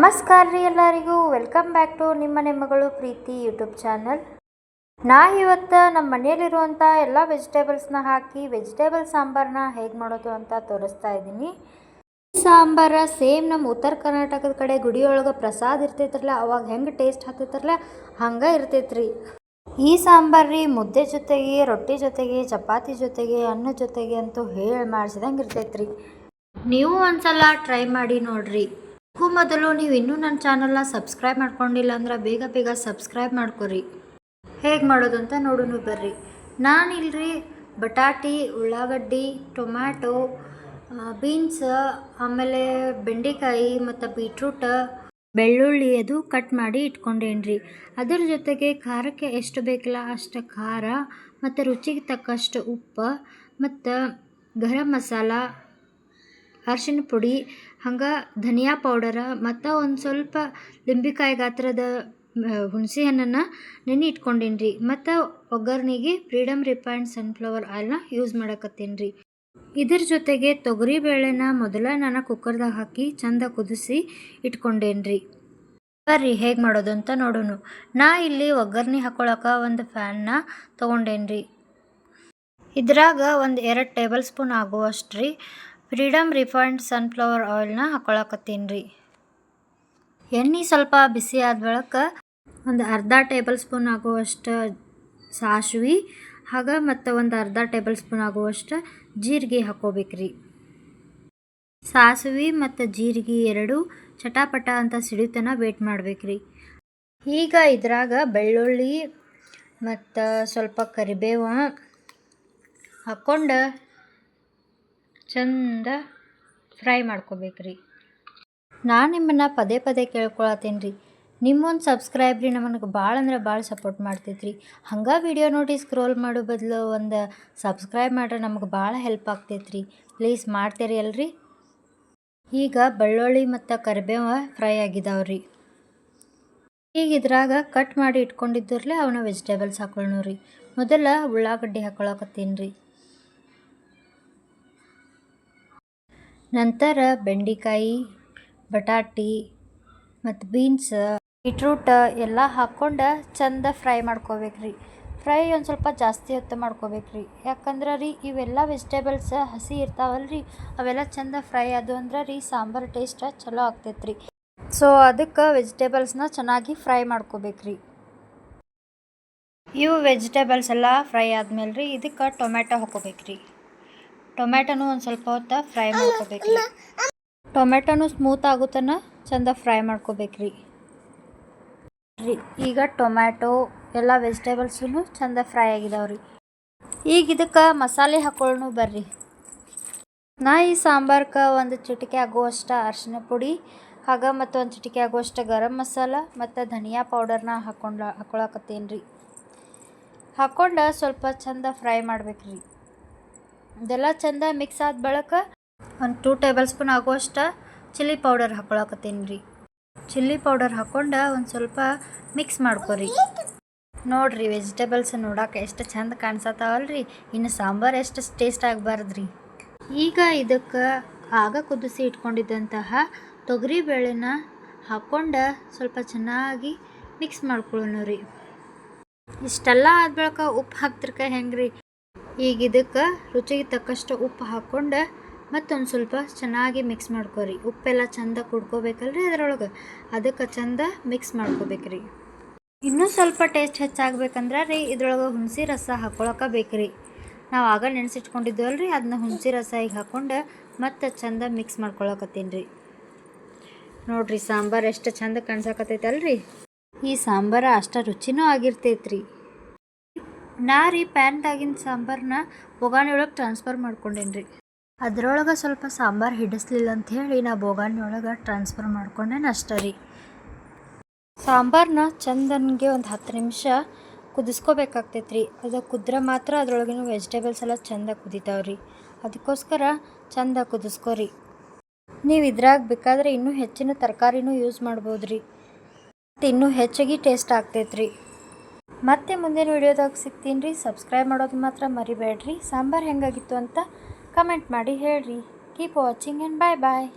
ನಮಸ್ಕಾರ ರೀ ಎಲ್ಲರಿಗೂ. ವೆಲ್ಕಮ್ ಬ್ಯಾಕ್ ಟು ನಿಮ್ಮ ನಿಮ್ಮಗಳು ಪ್ರೀತಿ ಯೂಟ್ಯೂಬ್ ಚಾನಲ್ ನಾ ಇವತ್ತು ನಮ್ಮ ಮನೆಯಲ್ಲಿರುವಂಥ ಎಲ್ಲ ವೆಜಿಟೇಬಲ್ಸ್ನ ಹಾಕಿ ವೆಜಿಟೇಬಲ್ ಸಾಂಬಾರನ್ನ ಹೇಗೆ ಮಾಡೋದು ಅಂತ ತೋರಿಸ್ತಾ ಇದ್ದೀನಿ. ಈ ಸಾಂಬಾರ ಸೇಮ್ ನಮ್ಮ ಉತ್ತರ ಕರ್ನಾಟಕದ ಕಡೆ ಗುಡಿಯೊಳಗೆ ಪ್ರಸಾದ ಇರ್ತೈತ್ರಲ್ಲ, ಅವಾಗ ಹೆಂಗೆ ಟೇಸ್ಟ್ ಹತ್ತೈತ್ರಲ್ಲ, ಹಂಗೆ ಇರ್ತೈತ್ರಿ. ಈ ಸಾಂಬಾರು ರೀ ಮುದ್ದೆ ಜೊತೆಗೆ, ರೊಟ್ಟಿ ಜೊತೆಗೆ, ಚಪಾತಿ ಜೊತೆಗೆ, ಅನ್ನ ಜೊತೆಗೆ ಅಂತೂ ಹೇಳಿ ಮಾಡಿಸಿದಂಗೆ ಇರ್ತೈತ್ರಿ. ನೀವು ಒಂದ್ಸಲ ಟ್ರೈ ಮಾಡಿ ನೋಡ್ರಿ. ಅದಕ್ಕೂ ಮೊದಲು ನೀವು ಇನ್ನೂ ನನ್ನ ಚಾನಲ್ನ ಸಬ್ಸ್ಕ್ರೈಬ್ ಮಾಡ್ಕೊಂಡಿಲ್ಲ ಅಂದ್ರೆ ಬೇಗ ಬೇಗ ಸಬ್ಸ್ಕ್ರೈಬ್ ಮಾಡ್ಕೊರಿ. ಹೇಗೆ ಮಾಡೋದು ಅಂತ ನೋಡೋಣ ಬರ್ರಿ. ನಾನು ಇಲ್ರಿ ಬಟಾಟಿ, ಉಳ್ಳಾಗಡ್ಡಿ, ಟೊಮ್ಯಾಟೊ ಬೀನ್ಸ್, ಆಮೇಲೆ ಬೆಂಡೆಕಾಯಿ ಮತ್ತು ಬೀಟ್ರೂಟ, ಬೆಳ್ಳುಳ್ಳಿ ಅದು ಕಟ್ ಮಾಡಿ ಇಟ್ಕೊಂಡೇನ್ರಿ. ಅದರ ಜೊತೆಗೆ ಖಾರಕ್ಕೆ ಎಷ್ಟು ಬೇಕಲ್ಲ ಅಷ್ಟು ಖಾರ, ಮತ್ತು ರುಚಿಗೆ ತಕ್ಕಷ್ಟು ಉಪ್ಪು, ಮತ್ತು ಗರಂ ಮಸಾಲ ಅರಿಶಿನ ಪುಡಿ, ಹಂಗೆ ಧನಿಯಾ ಪೌಡರ ಮತ್ತು ಒಂದು ಸ್ವಲ್ಪ ಲಿಂಬಿಕಾಯಿ ಗಾತ್ರದ ಹುಣಸೆ ಹಣ್ಣನ್ನು ನೆನೆ ಇಟ್ಕೊಂಡೀನಿ ರೀ ಮತ್ತು ಒಗ್ಗರಣೆಗೆ ಫ್ರೀಡಮ್ ರಿಫೈನ್ಡ್ ಸನ್ಫ್ಲವರ್ ಆಯಿಲ್ನ ಯೂಸ್ ಮಾಡಕತ್ತೀನಿ ರೀ ಇದ್ರ ಜೊತೆಗೆ ತೊಗರಿ ಬೇಳೆನ ಮೊದಲ ನಾನು ಕುಕ್ಕರ್ದಾಗ ಹಾಕಿ ಚಂದ ಕುದಿಸಿ ಇಟ್ಕೊಂಡೇನ್ರಿ. ಬರ್ರಿ, ಹೇಗೆ ಮಾಡೋದು ಅಂತ ನೋಡೋಣ ನಾ ಇಲ್ಲಿ ಒಗ್ಗರಣೆ ಹಾಕೊಳಕ ಒಂದು ಫ್ಯಾನ್ನ ತೊಗೊಂಡೇನ್ರಿ. ಇದ್ರಾಗ ಒಂದು ಎರಡು ಟೇಬಲ್ ಸ್ಪೂನ್ ಆಗುವಷ್ಟು ರೀ ಫ್ರೀಡಮ್ ರಿಫೈಂಡ್ ಸನ್ಫ್ಲವರ್ ಆಯಿಲ್ನ ಹಾಕೊಳಕತ್ತೀನಿ ರೀ. ಎಣ್ಣೆ ಸ್ವಲ್ಪ ಬಿಸಿ ಆದ ಬಳಿಕ ಒಂದು ಅರ್ಧ ಟೇಬಲ್ ಸ್ಪೂನ್ ಆಗುವಷ್ಟು ಸಾಸಿವೆ, ಹಾಗೆ ಮತ್ತು ಒಂದು ಅರ್ಧ ಟೇಬಲ್ ಸ್ಪೂನ್ ಆಗುವಷ್ಟು ಜೀರಿಗೆ ಹಾಕೋಬೇಕ್ರಿ ಸಾಸಿವೆ ಮತ್ತು ಜೀರಿಗೆ ಎರಡು ಚಟಾಪಟ ಅಂತ ಸಿಡಿತನ ವೇಟ್ ಮಾಡಬೇಕ್ರಿ ಈಗ ಇದ್ರಾಗ ಬೆಳ್ಳುಳ್ಳಿ ಮತ್ತು ಸ್ವಲ್ಪ ಕರಿಬೇವು ಹಾಕ್ಕೊಂಡು ಚಂದ ಫ್ರೈ ಮಾಡ್ಕೋಬೇಕ್ರಿ. ನಾನು ನಿಮ್ಮನ್ನು ಪದೇ ಪದೇ ಕೇಳ್ಕೊಳತ್ತೇನೆ ರೀ ನಿಮ್ಮೊಂದು ಸಬ್ಸ್ಕ್ರೈಬ್ ರೀ ನಮಗೆ ಭಾಳ ಅಂದ್ರೆ ಭಾಳ ಸಪೋರ್ಟ್ ಮಾಡ್ತೈತ್ರಿ. ಹಂಗೆ ವಿಡಿಯೋ ನೋಡಿ ಸ್ಕ್ರೋಲ್ ಮಾಡೋ ಬದಲು ಒಂದು ಸಬ್ಸ್ಕ್ರೈಬ್ ಮಾಡ್ರೆ ನಮಗೆ ಭಾಳ ಹೆಲ್ಪ್ ಆಗ್ತೈತ್ರಿ. ಪ್ಲೀಸ್ ಮಾಡ್ತೀರಿ ಅಲ್ರಿ. ಈಗ ಬೆಳ್ಳುಳ್ಳಿ ಮತ್ತು ಕರಿಬೇವು ಫ್ರೈ ಆಗಿದಾವೆ ರೀ ಈಗ ಇದ್ರಾಗ ಕಟ್ ಮಾಡಿ ಇಟ್ಕೊಂಡಿದ್ದರ್ಲೆ ಅವನ್ನ ವೆಜಿಟೇಬಲ್ಸ್ ಹಾಕೊಳ್ಳೋರಿ ಮೊದಲ ಉಳ್ಳಾಗಡ್ಡಿ ಹಾಕೊಳಕತ್ತೀನಿ ರೀ ನಂತರ ಬೆಂಡೆಕಾಯಿ, ಬಟಾಟಿ ಮತ್ತು ಬೀನ್ಸ್ ಬೀಟ್ರೂಟ್ ಎಲ್ಲ ಹಾಕ್ಕೊಂಡು ಚಂದ ಫ್ರೈ ಮಾಡ್ಕೋಬೇಕ್ರಿ. ಫ್ರೈ ಒಂದು ಸ್ವಲ್ಪ ಜಾಸ್ತಿ ಹೊತ್ತು ಮಾಡ್ಕೋಬೇಕ್ರಿ. ಯಾಕಂದ್ರೆ ರೀ, ಇವೆಲ್ಲ ವೆಜಿಟೇಬಲ್ಸ್ ಹಸಿ ಇರ್ತಾವಲ್ಲ ರೀ ಅವೆಲ್ಲ ಚಂದ ಫ್ರೈ ಆದವು ಅಂದ್ರೆ ರೀ ಸಾಂಬಾರು ಟೇಸ್ಟ್ ಚಲೋ ಆಗ್ತೈತೆ ರೀ ಸೊ ಅದಕ್ಕೆ ವೆಜಿಟೇಬಲ್ಸ್ನ ಚೆನ್ನಾಗಿ ಫ್ರೈ ಮಾಡ್ಕೋಬೇಕ್ರಿ. ಇವು ವೆಜಿಟೇಬಲ್ಸ್ ಎಲ್ಲ ಫ್ರೈ ಆದಮೇಲೆ ರೀ ಇದಕ್ಕೆ ಟೊಮೆಟೊ ಹಾಕೋಬೇಕ್ರಿ. ಟೊಮೆಟೊನು ಒಂದು ಸ್ವಲ್ಪ ಹೊತ್ತು ಫ್ರೈ ಮಾಡ್ಕೋಬೇಕ್ರಿ. ಟೊಮೆಟೊನು ಸ್ಮೂತ್ ಆಗುತ್ತನ ಚಂದ ಫ್ರೈ ಮಾಡ್ಕೋಬೇಕ್ರಿ. ರೀ ಈಗ ಟೊಮ್ಯಾಟೊ ಎಲ್ಲ ವೆಜಿಟೇಬಲ್ಸೂ ಚಂದ ಫ್ರೈ ಆಗಿದಾವ್ರಿ. ಈಗ ಇದಕ್ಕೆ ಮಸಾಲೆ ಹಾಕೊಳ್ಳೋಣ ಬರ್ರಿ. ನಾ ಈ ಸಾಂಬಾರ್ಗೆ ಒಂದು ಚಿಟಿಕೆ ಆಗುವಷ್ಟು ಅರಿಶಿನ ಪುಡಿ ಹಾಗೆ ಮತ್ತು ಒಂದು ಚಿಟಿಕೆ ಆಗುವಷ್ಟು ಗರಂ ಮಸಾಲ ಮತ್ತು ಧನಿಯಾ ಪೌಡರ್ನ ಹಾಕೊಂಡು ಹಾಕೊಳಕತ್ತೇನ್ರಿ. ಹಾಕೊಂಡು ಹಾಕ್ಕೊಂಡು ಸ್ವಲ್ಪ ಚಂದ ಫ್ರೈ ಮಾಡ್ಬೇಕ್ರಿ. ಇದೆಲ್ಲ ಚಂದ ಮಿಕ್ಸ್ ಆದ ಬಳಕ ಒಂದು ಟೂ ಟೇಬಲ್ ಸ್ಪೂನ್ ಆಗುವಷ್ಟು ಚಿಲ್ಲಿ ಪೌಡರ್ ಹಾಕೊಳಕತ್ತೀನಿ ರೀ. ಚಿಲ್ಲಿ ಪೌಡರ್ ಹಾಕ್ಕೊಂಡು ಒಂದು ಸ್ವಲ್ಪ ಮಿಕ್ಸ್ ಮಾಡ್ಕೊರಿ. ನೋಡ್ರಿ ವೆಜಿಟೇಬಲ್ಸ್ ನೋಡೋಕೆ ಎಷ್ಟು ಚಂದ ರೀ ಇನ್ನು ಸಾಂಬಾರು ಎಷ್ಟು ಟೇಸ್ಟ್ ಆಗಬಾರ್ದ್ರಿ. ಈಗ ಇದಕ್ಕೆ ಆಗ ಕುದಿಸಿ ಇಟ್ಕೊಂಡಿದ್ದಂತಹ ತೊಗರಿ ಬೇಳೆನ ಹಾಕ್ಕೊಂಡು ಸ್ವಲ್ಪ ಚೆನ್ನಾಗಿ ಮಿಕ್ಸ್ ಮಾಡ್ಕೊಳ್ಳೋಣ ರೀ. ಇಷ್ಟೆಲ್ಲ ಆದ ಬಳಿಕ ಉಪ್ಪು ಹಾಕ್ತಿರ್ಕ ಹೆಂಗೆ ರೀ ಈಗ ಇದಕ್ಕೆ ರುಚಿಗೆ ತಕ್ಕಷ್ಟು ಉಪ್ಪು ಹಾಕ್ಕೊಂಡು ಮತ್ತೊಂದು ಸ್ವಲ್ಪ ಚೆನ್ನಾಗಿ ಮಿಕ್ಸ್ ಮಾಡ್ಕೊರಿ. ಉಪ್ಪೆಲ್ಲ ಚಂದ ಕುಡ್ಕೋಬೇಕಲ್ರಿ ಅದರೊಳಗೆ? ಅದಕ್ಕೆ ಚಂದ ಮಿಕ್ಸ್ ಮಾಡ್ಕೋಬೇಕ್ರಿ. ಇನ್ನೂ ಸ್ವಲ್ಪ ಟೇಸ್ಟ್ ಹೆಚ್ಚಾಗಬೇಕಂದ್ರೆ ರೀ ಇದ್ರೊಳಗೆ ಹುಣಸಿ ರಸ ಹಾಕೊಳಕ್ಕೆ ಬೇಕ್ರಿ. ನಾವು ಆಗ ನೆನೆಸಿಟ್ಕೊಂಡಿದ್ದೀವಲ್ರಿ ಅದನ್ನ ಹುಣಸಿ ರಸ ಈಗ ಹಾಕ್ಕೊಂಡು ಮತ್ತೆ ಚಂದ ಮಿಕ್ಸ್ ಮಾಡ್ಕೊಳಕತ್ತೀನಿ ರೀ ನೋಡ್ರಿ ಸಾಂಬಾರು ಎಷ್ಟು ಚಂದ ಕಾಣಿಸಕತ್ತೈತಲ್ರಿ? ಈ ಸಾಂಬಾರು ಅಷ್ಟು ರುಚಿನೂ ಆಗಿರ್ತೈತ್ರಿ. ನಾ ರೀ ಪ್ಯಾನ್ದಾಗಿನ ಸಾಂಬಾರನ್ನ ಬೊಗಾಣಿ ಒಳಗೆ ಟ್ರಾನ್ಸ್ಫರ್ ಮಾಡ್ಕೊಂಡೇನಿ ರೀ. ಅದ್ರೊಳಗೆ ಸ್ವಲ್ಪ ಸಾಂಬಾರು ಹಿಡಿಸ್ಲಿಲ್ಲ ಅಂತ ಹೇಳಿ ನಾ ಬೋಗಾಣಿ ಒಳಗೆ ಟ್ರಾನ್ಸ್ಫರ್ ಮಾಡ್ಕೊಂಡೇನೆ ಅಷ್ಟೇ ರೀ. ಸಾಂಬಾರನ್ನ ಚಂದನ್ಗೆ ಒಂದು ಹತ್ತು ನಿಮಿಷ ಕುದಿಸ್ಕೋಬೇಕಾಗ್ತೈತೆ ರೀ. ಅದು ಕುದ್ರೆ ಮಾತ್ರ ಅದ್ರೊಳಗಿನ ವೆಜಿಟೇಬಲ್ಸ್ ಎಲ್ಲ ಚಂದ ಕುದಿತಾವೆ ರೀ. ಅದಕ್ಕೋಸ್ಕರ ಚಂದ ಕುದಿಸ್ಕೋರಿ ನೀವು ಇದ್ರಾಗ ಬೇಕಾದರೆ ಇನ್ನೂ ಹೆಚ್ಚಿನ ತರಕಾರಿನೂ ಯೂಸ್ ಮಾಡ್ಬೋದು ರೀ ಮತ್ತು ಇನ್ನೂ ಹೆಚ್ಚಾಗಿ ಟೇಸ್ಟ್ ಆಗ್ತೈತೆ ರೀ. ಮತ್ತೆ ಮುಂದಿನ ವಿಡಿಯೋದಾಗ ಸಿಗ್ತೀನಿ ರೀ. ಸಬ್ಸ್ಕ್ರೈಬ್ ಮಾಡೋದು ಮಾತ್ರ ಮರಿಬೇಡ್ರಿ. ಸಾಂಬಾರು ಹೆಂಗಾಗಿತ್ತು ಅಂತ ಕಮೆಂಟ್ ಮಾಡಿ ಹೇಳ್ರಿ. Keep watching and bye bye